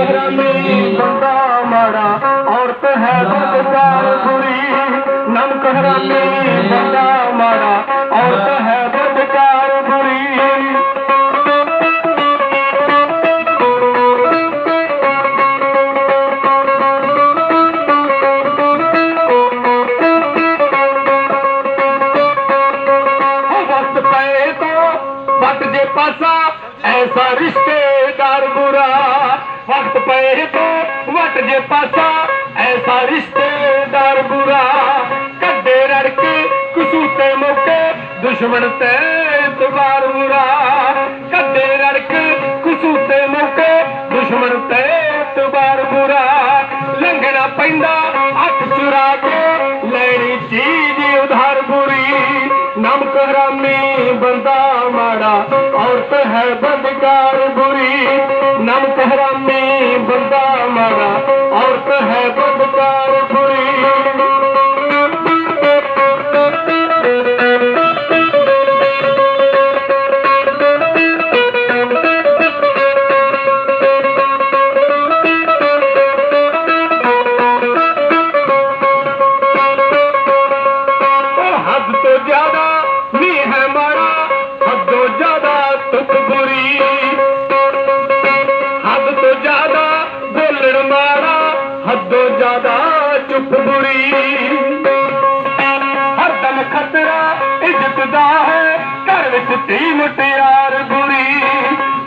ਹਰਾਮੀ ਬੰਦਾ ਮਾੜਾ ਔਰਤ ਹੈ ਬਦਕਾਰ ਬੁਰੀ। ਨਮਕ ਹਰਾਮੀ ਬੰਦਾ ਮਾੜਾ ਔਰਤ ਹੈ ਬਦਕਾਰ ਬੁਰੀ। ਹੋ ਪਏ ਤੋਂ ਵੱਟ ਜੇ ਪਾਸਾ, ਐਸਾ ਰਿਸ਼ਤੇਦਾਰ ਬੁਰਾ। ਵਕਤ ਪਏ ਤੋਂ ਵੱਟ ਜੇ ਪਾਸਾ, ਐਸਾ ਰਿਸ਼ਤੇਦਾਰ ਬੁਰਾ। ਕੱਦੇ ਰੜਕ ਕਸੂਤੇ ਮੌਕੇ, ਦੁਸ਼ਮਣ ਤੇ ਤਵਾਰ ਬੁਰਾ ਕੱਦੇ ਰੜਕ ਕਸੂਤੇ ਮੌਕੇ, ਦੁਸ਼ਮਣ ਤੇ ਤਵਾਰ ਬੁਰਾ ਲੰਘਣਾ ਪੈਂਦਾ ਹੱਥ ਚੁਰਾ ਕੇ, ਲੈਣੀ ਚੀਜ਼ ਉਧਾਰ ਬੁਰੀ। ਨਮਕ ਹਰਾਮੀ ਬੰਦਾ ਮਾੜਾ, ਔਰਤ ਹੈ ਬਦਕਾਰ ਹਰਾਮੀ ਬੰਦਾ ਮਾੜਾ ਔਰਤ ਹੈ ਬਦਕਾਰ ਬੁਰੀ ਉਹ ਹੱਦ ਤੋਂ ਜ਼ਿਆਦਾ ਨੀ ਹੈ ਮਾੜਾ, ਹੱਦੋਂ ਜ਼ਿਆਦਾ ਤੁਕ ਬੁਰੀ। ਹੱਦੋਂ ਜ਼ਿਆਦਾ ਚੁੱਪ ਬੁਰੀ। ਹਰਦਮ ਖਤਰਾ ਇੱਜ਼ਤ ਦਾ ਹੈ, ਘਰ ਵਿੱਚ ਧੀ ਮੁਟਿਆਰ ਬੁਰੀ।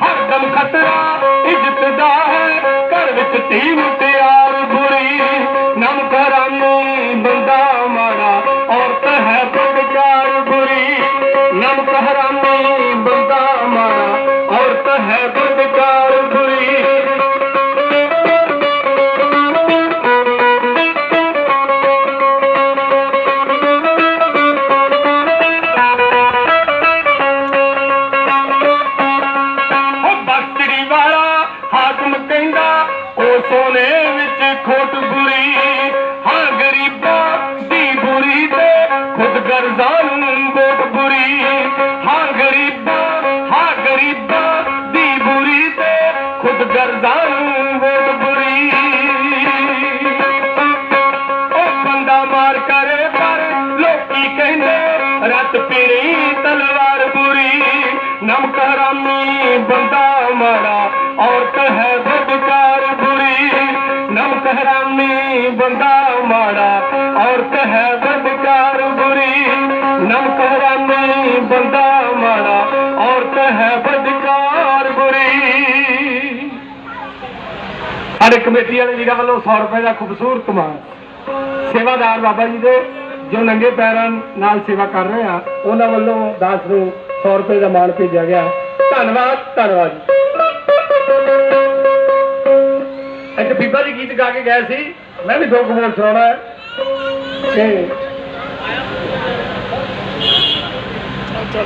ਹਰਦਮ ਖਤਰਾ ਇੱਜ਼ਤ ਦਾ ਹੈ, ਘਰ ਵਿੱਚ ਧੀ ਮੁਟਿਆਰ ਸੋਨੇ ਵਿੱਚ ਖੋਟ ਬੁਰੀ ਹਾਂ ਗਰੀਬਾਂ ਦੀ ਬੁਰੀ ਤੇ ਖੁਦ ਗਰਜ਼ਾਂ ਨੂੰ ਵੋਟ ਬੁਰੀ। ਹਾਂ ਗਰੀਬਾਂ ਹਾਂ ਗਰੀਬਾਂ ਦੀ ਬੁਰੀ ਤੇ ਖੁਦ ਗਰਜ਼ਾਂ ਨੂੰ ਵੋਟ ਬੁਰੀ। ਉਹ ਬੰਦਾ ਮਾਰ ਕਰੇ ਪਰ ਲੋਕੀ ਕਹਿੰਦੇ ਰੱਤ ਪੀਰੀ, ਤਲਵਾਰ ਬੁਰੀ। ਨਮਕ ਹਰਾਮੀ, ਬੰਦਾ ਮਾੜਾ ਔਰਤ ਹੈ ਹਰਾਮੀ ਬੰਦਾ ਮਾੜਾ, ਔਰਤ ਹੈ ਬਦਕਾਰ ਬੁਰੀ। ਨਮਕ ਹਰਾਮੀ ਬੰਦਾ ਮਾੜਾ, ਔਰਤ ਹੈ ਬਦਕਾਰ ਬੁਰੀ। ਸਾਡੇ ਕਮੇਟੀ ਵਾਲੇ ਵੀਰਾਂ ਵੱਲੋਂ 100 ਰੁਪਏ ਦਾ ਖੂਬਸੂਰਤ ਮਾਨ ਸੇਵਾਦਾਰ ਬਾਬਾ ਜੀ ਦੇ, ਜੋ ਨੰਗੇ ਪੈਰਾਂ ਨਾਲ ਸੇਵਾ ਕਰ ਰਹੇ ਆ, ਉਹਨਾਂ ਵੱਲੋਂ ਦਾਸ ਨੂੰ 100 ਰੁਪਏ ਦਾ ਮਾਣ ਭੇਜਿਆ ਗਿਆ। ਧੰਨਵਾਦ ਧੰਨਵਾਦ ਜੀ। ਇੱਕ ਬੀਬਾ ਜੀ ਗੀਤ ਗਾ ਕੇ ਗਏ ਸੀ। ਮੈਂ ਵੀ ਦੋ ਕਬੂਲ ਸੁਣਾਉਣਾ ਹੈ। ਤੇ ਚੱਲ ਚੱਲ